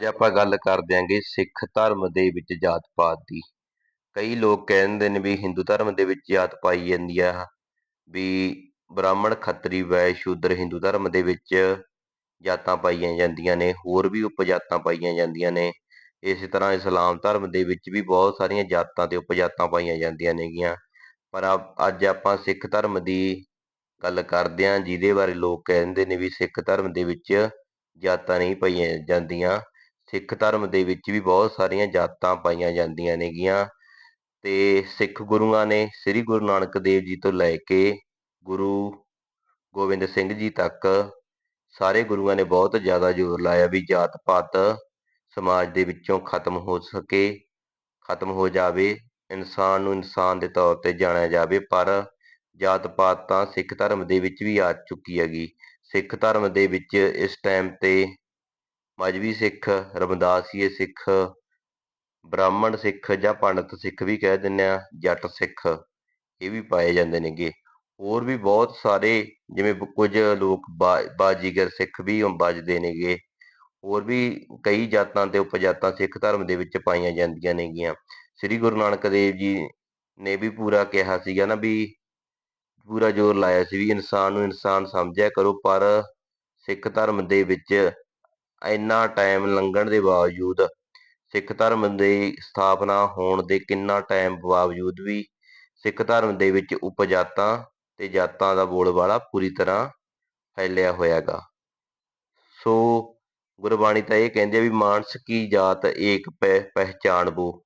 ਅੱਜ ਆਪਾਂ ਗੱਲ ਕਰਦੇ ਆਂਗੇ ਸਿੱਖ ਧਰਮ ਦੇ ਵਿੱਚ ਜਾਤ ਪਾਤ ਦੀ, ਕਈ ਲੋਕ ਕਹਿੰਦੇ ਨੇ ਵੀ ਹਿੰਦੂ ਧਰਮ ਦੇ ਵਿੱਚ ਜਾਤ ਪਾਈ ਜਾਂਦੀ ਆ, ਵੀ ਬ੍ਰਾਹਮਣ, ਖੱਤਰੀ ਵੈਸ਼ ਸ਼ੂਦਰ ਹਿੰਦੂ ਧਰਮ ਦੇ ਵਿੱਚ ਜਾਤਾਂ ਪਾਈਆਂ ਜਾਂਦੀਆਂ ਨੇ, ਹੋਰ ਵੀ ਉਪਜਾਤਾਂ ਪਾਈਆਂ ਜਾਂਦੀਆਂ ਨੇ। ਇਸੇ ਤਰ੍ਹਾਂ ਇਸਲਾਮ ਧਰਮ ਦੇ ਵਿੱਚ ਵੀ ਬਹੁਤ ਸਾਰੀਆਂ ਜਾਤਾਂ ਤੇ ਉਪਜਾਤਾਂ ਪਾਈਆਂ ਜਾਂਦੀਆਂ ਨੇਗੀਆਂ। ਪਰ ਅੱਜ ਆਪਾਂ ਸਿੱਖ ਧਰਮ ਦੀ ਗੱਲ ਕਰਦੇ ਹਾਂ, ਜਿਹਦੇ ਬਾਰੇ ਲੋਕ ਕਹਿੰਦੇ ਨੇ ਵੀ ਸਿੱਖ ਧਰਮ ਦੇ ਵਿੱਚ ਜਾਤਾਂ ਨਹੀਂ ਪਾਈਆਂ ਜਾਂਦੀਆਂ। ਸਿੱਖ ਧਰਮ ਦੇ ਵਿੱਚ ਵੀ ਬਹੁਤ ਸਾਰੀਆਂ ਜਾਤਾਂ ਪਾਈਆਂ ਜਾਂਦੀਆਂ ਨੇਗੀਆਂ ਅਤੇ ਸਿੱਖ ਗੁਰੂਆਂ ਨੇ ਸ੍ਰੀ ਗੁਰੂ ਨਾਨਕ ਦੇਵ ਜੀ ਤੋਂ ਲੈ ਕੇ ਗੁਰੂ ਗੋਬਿੰਦ ਸਿੰਘ ਜੀ ਤੱਕ ਸਾਰੇ ਗੁਰੂਆਂ ਨੇ ਬਹੁਤ ਜ਼ਿਆਦਾ ਜ਼ੋਰ ਲਾਇਆ ਵੀ ਜਾਤ ਪਾਤ ਸਮਾਜ ਦੇ ਵਿੱਚੋਂ ਖਤਮ ਹੋ ਸਕੇ, ਖਤਮ ਹੋ ਜਾਵੇ, ਇਨਸਾਨ ਨੂੰ ਇਨਸਾਨ ਦੇ ਤੌਰ ਤੇ ਜਾਣਿਆ ਜਾਵੇ, ਪਰ ਜਾਤ ਪਾਤ ਤਾਂ ਸਿੱਖ ਧਰਮ ਦੇ ਵਿੱਚ ਵੀ ਆ ਚੁੱਕੀ ਹੈਗੀ। ਸਿੱਖ ਧਰਮ ਦੇ ਵਿੱਚ ਇਸ ਟਾਈਮ ਤੇ ਮਜਬੀ ਸਿੱਖ ਰਮਦਾਸੀਏ ਸਿੱਖ, ਬ੍ਰਾਹਮਣ ਸਿੱਖ ਜਾਂ ਪੰਡਤ ਸਿੱਖ ਵੀ ਕਹਿ ਦਿੰਦੇ ਹਾਂ, ਜੱਟ ਸਿੱਖ ਇਹ ਵੀ ਪਾਏ ਜਾਂਦੇ ਨੇਗੇ। ਹੋਰ ਵੀ ਬਹੁਤ ਸਾਰੇ ਜਿਵੇਂ ਬ- ਕੁਝ ਲੋਕ ਬਾਜੀਗਰ ਸਿੱਖ ਵੀ ਵੱਜਦੇ ਨੇਗੇ। ਹੋਰ ਵੀ ਕਈ ਜਾਤਾਂ ਤੇ ਉਪਜਾਤਾਂ ਸਿੱਖ ਧਰਮ ਦੇ ਵਿੱਚ ਪਾਈਆਂ ਜਾਂਦੀਆਂ ਨੇਗੀਆਂ। ਸ੍ਰੀ ਗੁਰੂ ਨਾਨਕ ਦੇਵ ਜੀ ਨੇ ਵੀ ਪੂਰਾ ਕਿਹਾ ਸੀਗਾ ਨਾ ਵੀ ਪੂਰਾ ਜ਼ੋਰ ਲਾਇਆ ਸੀ ਵੀ ਇਨਸਾਨ ਨੂੰ ਇਨਸਾਨ ਸਮਝਿਆ ਕਰੋ ਪਰ ਸਿੱਖ ਧਰਮ ਦੇ ਵਿੱਚ ਇੰਨਾ ਟਾਈਮ ਲੰਘਣ ਦੇ ਬਾਵਜੂਦ, ਸਿੱਖ ਧਰਮ ਦੀ ਸਥਾਪਨਾ ਹੋਣ ਦੇ ਕਿੰਨਾ ਟਾਈਮ ਬਾਵਜੂਦ ਵੀ ਸਿੱਖ ਧਰਮ ਦੇ ਵਿੱਚ ਉਪਜਾਤਾਂ ਤੇ ਜਾਤਾਂ ਦਾ ਬੋਲਬਾਲਾ ਪੂਰੀ ਤਰ੍ਹਾਂ ਫੈਲਿਆ ਹੋਇਆਗਾ। ਸੋ ਗੁਰਬਾਣੀ ਤਾਂ ਇਹ ਕਹਿੰਦੀ ਆ ਵੀ ਮਾਨਸ ਕੀ ਜਾਤ ਏਕ ਪਹਿ ਪਹਿਚਾਨਬੋ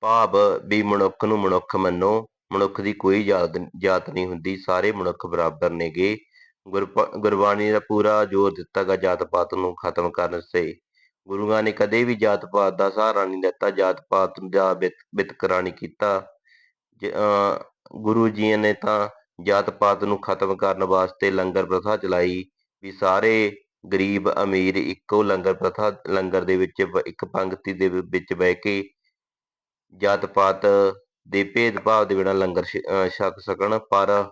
ਭਾਵ ਵੀ ਮਨੁੱਖ ਨੂੰ ਮਨੁੱਖ ਮੰਨੋ, ਮਨੁੱਖ ਦੀ ਕੋਈ ਜਾਤ ਜਾਤ ਨਹੀਂ ਹੁੰਦੀ, ਸਾਰੇ ਮਨੁੱਖ ਬਰਾਬਰ ਨੇਗੇ। ਗੁਰਬਾਣੀ ਦਾ ਪੂਰਾ ਜ਼ੋਰ ਦਿੱਤਾ ਗਾ ਜਾਤ ਪਾਤ ਨੂੰ ਖਤਮ ਕਰਨ ਸੇ। ਗੁਰੂਆਂ ਨੇ ਕਦੇ ਵੀ ਜਾਤ ਪਾਤ ਦਾ ਸਹਾਰਾ ਨਹੀਂ ਦਿੱਤਾ, ਜਾਤ ਪਾਤ ਦਾ ਵਿਤਕਰਾ ਨਹੀਂ ਕੀਤਾ। ਗੁਰੂ ਜੀ ਨੇ ਤਾਂ ਜਾਤ ਪਾਤ ਨੂੰ ਖਤਮ ਕਰਨ ਵਾਸਤੇ ਲੰਗਰ ਪ੍ਰਥਾ ਚਲਾਈ ਵੀ ਸਾਰੇ ਗਰੀਬ ਅਮੀਰ ਇੱਕੋ ਲੰਗਰ ਪ੍ਰਥਾ, ਲੰਗਰ ਦੇ ਵਿੱਚ ਇੱਕ ਪੰਗਤੀ ਦੇ ਵਿੱਚ ਬਹਿ ਕੇ ਜਾਤ ਪਾਤ ਦੇ ਭੇਦਭਾਵ ਦੇ ਬਿਨਾਂ ਲੰਗਰ ਛਕ ਸਕਣ। ਪਰ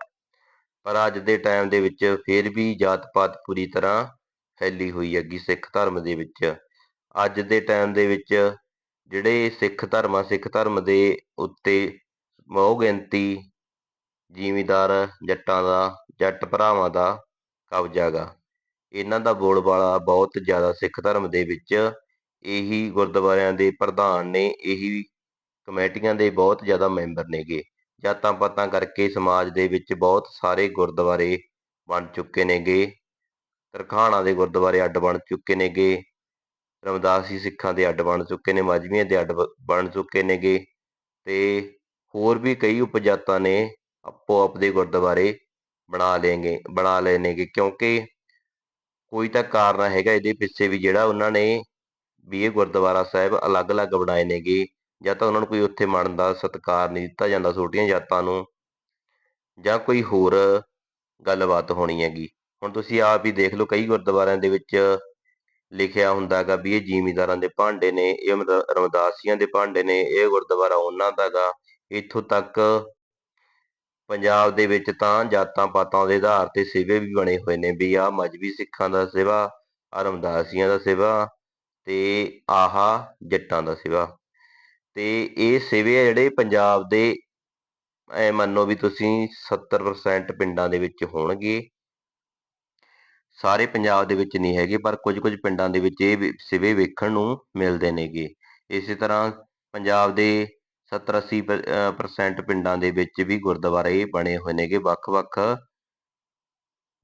ਪਰ ਅੱਜ ਦੇ ਟਾਈਮ ਦੇ ਵਿੱਚ ਫਿਰ ਵੀ ਜਾਤ ਪਾਤ ਪੂਰੀ ਤਰ੍ਹਾਂ ਫੈਲੀ ਹੋਈ ਹੈਗੀ ਸਿੱਖ ਧਰਮ ਦੇ ਵਿੱਚ। ਅੱਜ ਦੇ ਟਾਈਮ ਦੇ ਵਿੱਚ ਜਿਹੜੇ ਸਿੱਖ ਧਰਮ ਆ ਸਿੱਖ ਧਰਮ ਦੇ ਉੱਤੇ ਬਹੁ ਗਿਣਤੀ, ਜ਼ਿਮੀਂਦਾਰ ਜੱਟਾਂ ਦਾ, ਜੱਟ ਭਰਾਵਾਂ ਦਾ ਕਬਜ਼ਾ ਗਾ। ਇਹਨਾਂ ਦਾ ਬੋਲਬਾਲਾ ਬਹੁਤ ਜ਼ਿਆਦਾ ਸਿੱਖ ਧਰਮ ਦੇ ਵਿੱਚ ਇਹੀ ਗੁਰਦੁਆਰਿਆਂ ਦੇ ਪ੍ਰਧਾਨ ਨੇ, ਇਹੀ ਕਮੇਟੀਆਂ ਦੇ ਬਹੁਤ ਜ਼ਿਆਦਾ ਮੈਂਬਰ ਨੇਗੇ। ਜਾਤਾਂ ਪਾਤਾਂ ਕਰਕੇ ਸਮਾਜ ਦੇ ਵਿੱਚ ਬਹੁਤ ਸਾਰੇ ਗੁਰਦੁਆਰੇ ਬਣ ਚੁੱਕੇ ਨੇਗੇ। ਤਰਖਾਣਾ ਦੇ ਗੁਰਦੁਆਰੇ ਅੱਡ ਬਣ ਚੁੱਕੇ ਨੇਗੇ। ਰਮਦਾਸੀ ਸਿੱਖਾਂ ਦੇ ਅੱਡ ਬਣ ਚੁੱਕੇ ਨੇ, ਮਾਝਵੀਆਂ ਦੇ ਅੱਡ ਬਣ ਚੁੱਕੇ ਨੇਗੇ। ਤੇ ਹੋਰ ਵੀ ਕਈ ਉਪਜਾਤਾਂ ਨੇ ਆਪੋ ਆਪਦੇ ਗੁਰਦੁਆਰੇ ਬਣਾ ਲੇਗੇ ਬਣਾ ਲਏ ਨੇਗੇ। ਕਿਉਂਕਿ ਕੋਈ ਤਾਂ ਕਾਰਨ ਹੈਗਾ ਇਹਦੇ ਪਿੱਛੇ ਵੀ ਜਿਹੜਾ ਉਹਨਾਂ ਨੇ ਵੀ ਇਹ ਗੁਰਦੁਆਰਾ ਸਾਹਿਬ ਅਲੱਗ-ਅਲੱਗ ਬਣਾਏ ਨੇਗੇ। ਜਾਂ ਤਾਂ ਉਹਨਾਂ ਨੂੰ ਕੋਈ ਉੱਥੇ ਮਨ ਦਾ ਸਤਿਕਾਰ ਨਹੀਂ ਦਿੱਤਾ ਜਾਂਦਾ ਛੋਟੀਆਂ ਜਾਤਾਂ ਨੂੰ, ਜਾਂ ਕੋਈ ਹੋਰ ਗੱਲਬਾਤ ਹੋਣੀ ਹੈਗੀ। ਹੁਣ ਤੁਸੀਂ ਆਪ ਹੀ ਦੇਖ ਲਓ, ਕਈ ਗੁਰਦੁਆਰਿਆਂ ਦੇ ਵਿੱਚ ਲਿਖਿਆ ਹੁੰਦਾਗਾ ਵੀ ਇਹ ਜ਼ਿਮੀਂਦਾਰਾਂ ਦੇ ਭਾਂਡੇ ਨੇ, ਇਹ ਰਮਦਾਸੀਆਂ ਦੇ ਭਾਂਡੇ ਨੇ, ਇਹ ਗੁਰਦੁਆਰਾ ਉਹਨਾਂ ਦਾ ਗਾ ਇੱਥੋਂ ਤੱਕ ਪੰਜਾਬ ਦੇ ਵਿੱਚ ਤਾਂ ਜਾਤਾਂ ਪਾਤਾਂ ਦੇ ਆਧਾਰ ਤੇ ਸਿਵੇ ਵੀ ਬਣੇ ਹੋਏ ਨੇ ਵੀ ਆਹ ਮਜਬੀ ਸਿੱਖਾਂ ਦਾ ਸਿਵਾ, ਆਹ ਰਮਦਾਸੀਆਂ ਦਾ ਸਿਵਾ ਤੇ ਆਹਾ ਜੱਟਾਂ ਦਾ ਸਿਵਾ। ਤੇ ਇਹ ਸਿਵੇ ਆ ਜਿਹੜੇ ਪੰਜਾਬ ਦੇ, ਐ ਮੰਨੋ ਵੀ ਤੁਸੀਂ 70% ਪਿੰਡਾਂ ਦੇ ਵਿੱਚ ਹੋਣਗੇ। ਸਾਰੇ ਪੰਜਾਬ ਦੇ ਵਿੱਚ ਨਹੀਂ ਹੈਗੇ, ਪਰ ਕੁਝ ਕੁਝ ਪਿੰਡਾਂ ਦੇ ਵਿੱਚ ਇਹ ਵੀ ਸਿਵੇ ਵੇਖਣ ਨੂੰ ਮਿਲਦੇ ਨੇਗੇ। ਇਸੇ ਤਰ੍ਹਾਂ ਪੰਜਾਬ ਦੇ 70-80% percent ਪਿੰਡਾਂ ਦੇ ਵਿੱਚ ਵੀ ਗੁਰਦੁਆਰੇ ਬਣੇ ਹੋਏ ਨੇਗੇ ਵੱਖ-ਵੱਖ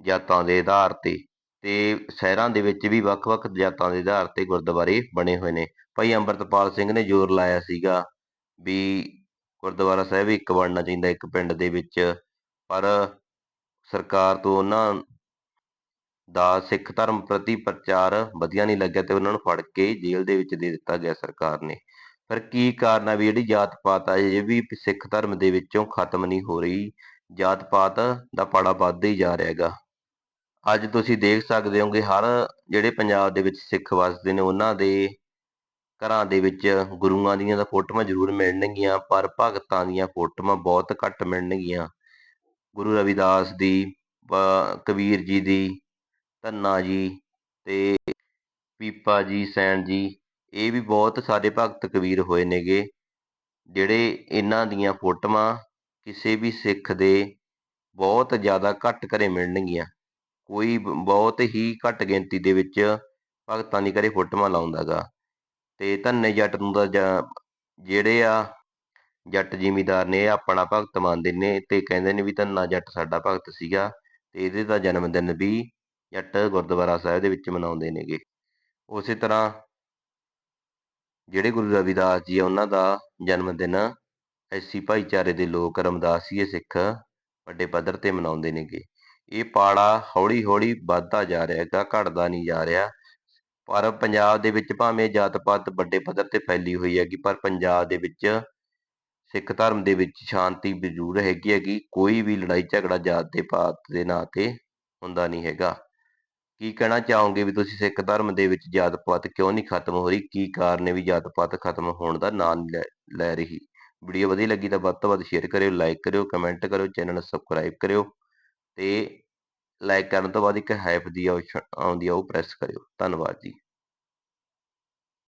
ਜਾਤਾਂ ਦੇ ਆਧਾਰ ਤੇ। ਤੇ ਸ਼ਹਿਰਾਂ ਦੇ ਵਿੱਚ ਵੀ ਵੱਖ-ਵੱਖ ਜਾਤਾਂ ਦੇ ਆਧਾਰ ਤੇ ਗੁਰਦੁਆਰੇ ਬਣੇ ਹੋਏ ਨੇ। ਭਾਈ ਅੰਮ੍ਰਿਤਪਾਲ ਸਿੰਘ ਨੇ ਜ਼ੋਰ ਲਾਇਆ ਸੀਗਾ ਵੀ ਗੁਰਦੁਆਰਾ ਸਾਹਿਬ ਇੱਕ ਬਣਨਾ ਚਾਹੀਦਾ ਇੱਕ ਪਿੰਡ ਦੇ ਵਿੱਚ, ਪਰ ਸਰਕਾਰ ਤੋਂ ਉਹਨਾਂ ਦਾ ਸਿੱਖ ਧਰਮ ਪ੍ਰਤੀ ਪ੍ਰਚਾਰ ਵਧੀਆ ਨਹੀਂ ਲੱਗਿਆ ਤੇ ਉਹਨਾਂ ਨੂੰ ਫੜ ਕੇ ਜੇਲ੍ਹ ਦੇ ਵਿੱਚ ਦੇ ਦਿੱਤਾ ਗਿਆ ਸਰਕਾਰ ਨੇ। ਪਰ ਕੀ ਕਾਰਨ ਆ ਵੀ ਜਿਹੜੀ ਜਾਤ ਪਾਤ ਆ, ਇਹ ਵੀ ਸਿੱਖ ਧਰਮ ਦੇ ਵਿੱਚੋਂ ਖਤਮ ਨਹੀਂ ਹੋ ਰਹੀ ਜਾਤ ਪਾਤ ਦਾ ਪਾੜਾ ਵੱਧਦਾ ਹੀ ਜਾ ਰਿਹਾ ਹੈਗਾ। ਅੱਜ ਤੁਸੀਂ ਦੇਖ ਸਕਦੇ ਹੋਗੇ ਹਰ ਜਿਹੜੇ ਪੰਜਾਬ ਦੇ ਵਿੱਚ ਸਿੱਖ ਵਸਦੇ ਨੇ, ਉਹਨਾਂ ਦੇ ਘਰਾਂ ਦੇ ਵਿੱਚ ਗੁਰੂਆਂ ਦੀਆਂ ਤਾਂ ਫੋਟੋਆਂ ਜ਼ਰੂਰ ਮਿਲਣਗੀਆਂ, ਪਰ ਭਗਤਾਂ ਦੀਆਂ ਫੋਟੋਆਂ ਬਹੁਤ ਘੱਟ ਮਿਲਣਗੀਆਂ। ਗੁਰੂ ਰਵਿਦਾਸ ਦੀ ਕਬੀਰ ਜੀ ਦੀ, ਧੰਨਾ ਜੀ ਤੇ ਪੀਪਾ ਜੀ, ਸੈਣ ਜੀ, ਇਹ ਵੀ ਬਹੁਤ ਸਾਰੇ ਭਗਤ ਕਬੀਰ ਹੋਏ ਨੇਗੇ, ਜਿਹੜੇ ਇਹਨਾਂ ਦੀਆਂ ਫੋਟੋਆਂ ਕਿਸੇ ਵੀ ਸਿੱਖ ਦੇ ਬਹੁਤ ਜ਼ਿਆਦਾ ਘੱਟ ਘਰੇ ਮਿਲਣਗੀਆਂ। ਕੋਈ ਬਹੁਤ ਹੀ ਘੱਟ ਗਿਣਤੀ ਦੇ ਵਿੱਚ ਭਗਤਾਂ ਦੀ ਘਰੇ ਫੋਟੋਆਂ ਲਾਉਂਦਾਗਾ ਤੇ ਧੰਨੇ ਜੱਟ ਨੂੰ ਤਾਂ ਜਿਹੜੇ ਆ ਜੱਟ ਜ਼ਿਮੀਦਾਰ ਨੇ ਇਹ ਆਪਣਾ ਭਗਤ ਮੰਨਦੇ ਨੇ ਤੇ ਕਹਿੰਦੇ ਨੇ ਵੀ ਧੰਨਾ ਜੱਟ ਸਾਡਾ ਭਗਤ ਸੀਗਾ ਤੇ ਇਹਦੇ ਦਾ ਜਨਮ ਦਿਨ ਵੀ ਜੱਟ ਗੁਰਦੁਆਰਾ ਸਾਹਿਬ ਦੇ ਵਿੱਚ ਮਨਾਉਂਦੇ ਨੇਗੇ। ਉਸੇ ਤਰ੍ਹਾਂ ਜਿਹੜੇ ਗੁਰੂ ਰਵਿਦਾਸ ਜੀ ਆ, ਉਹਨਾਂ ਦਾ ਜਨਮ ਦਿਨ ਐਸੀ ਭਾਈਚਾਰੇ ਦੇ ਲੋਕ ਰਮਦਾਸੀਏ ਸਿੱਖ ਵੱਡੇ ਪੱਧਰ ਤੇ ਮਨਾਉਂਦੇ ਨੇਗੇ। ਇਹ ਪਾੜਾ ਹੌਲੀ ਹੌਲੀ ਵੱਧਦਾ ਜਾ ਰਿਹਾ ਹੈਗਾ, ਘਟਦਾ ਨਹੀਂ ਜਾ ਰਿਹਾ। ਪਰ ਪੰਜਾਬ ਦੇ ਵਿੱਚ ਭਾਵੇਂ ਜਾਤ ਪਾਤ ਵੱਡੇ ਪੱਧਰ ਤੇ ਫੈਲੀ ਹੋਈ ਹੈਗੀ, ਪਰ ਪੰਜਾਬ ਦੇ ਵਿੱਚ ਸਿੱਖ ਧਰਮ ਦੇ ਵਿੱਚ ਸ਼ਾਂਤੀ ਜ਼ਰੂਰ ਹੈਗੀ ਹੈਗੀ, ਕੋਈ ਵੀ ਲੜਾਈ ਝਗੜਾ ਜਾਤ ਦੇ ਪਾਤ ਦੇ ਨਾਂ ਤੇ ਹੁੰਦਾ ਨਹੀਂ ਹੈਗਾ। ਕੀ ਕਹਿਣਾ ਚਾਹੋਗੇ ਵੀ ਤੁਸੀਂ ਸਿੱਖ ਧਰਮ ਦੇ ਵਿੱਚ ਜਾਤ ਪਾਤ ਕਿਉਂ ਨਹੀਂ ਖਤਮ ਹੋ ਰਹੀ? ਕੀ ਕਾਰਨ ਹੈ ਵੀ ਜਾਤ ਪਾਤ ਖਤਮ ਹੋਣ ਦਾ ਨਾਂ ਲੈ ਲੈ ਰਹੀ? ਵੀਡੀਓ ਵਧੀਆ ਲੱਗੀ ਤਾਂ ਵੱਧ ਤੋਂ ਵੱਧ ਸ਼ੇਅਰ ਕਰਿਓ, ਲਾਈਕ ਕਰਿਓ, ਕਮੈਂਟ ਕਰਿਓ, ਚੈਨਲ ਨੂੰ ਸਬਸਕ੍ਰਾਈਬ ਕਰਿਓ ਤੇ ਲਾਈਕ ਕਰਨ ਤੋਂ ਬਾਅਦ ਇੱਕ ਹੈਪ ਦੀ ਆਪਸ਼ਨ ਆਉਂਦੀ ਆ, ਉਹ ਪ੍ਰੈਸ ਕਰਿਓ। ਧੰਨਵਾਦ ਜੀ।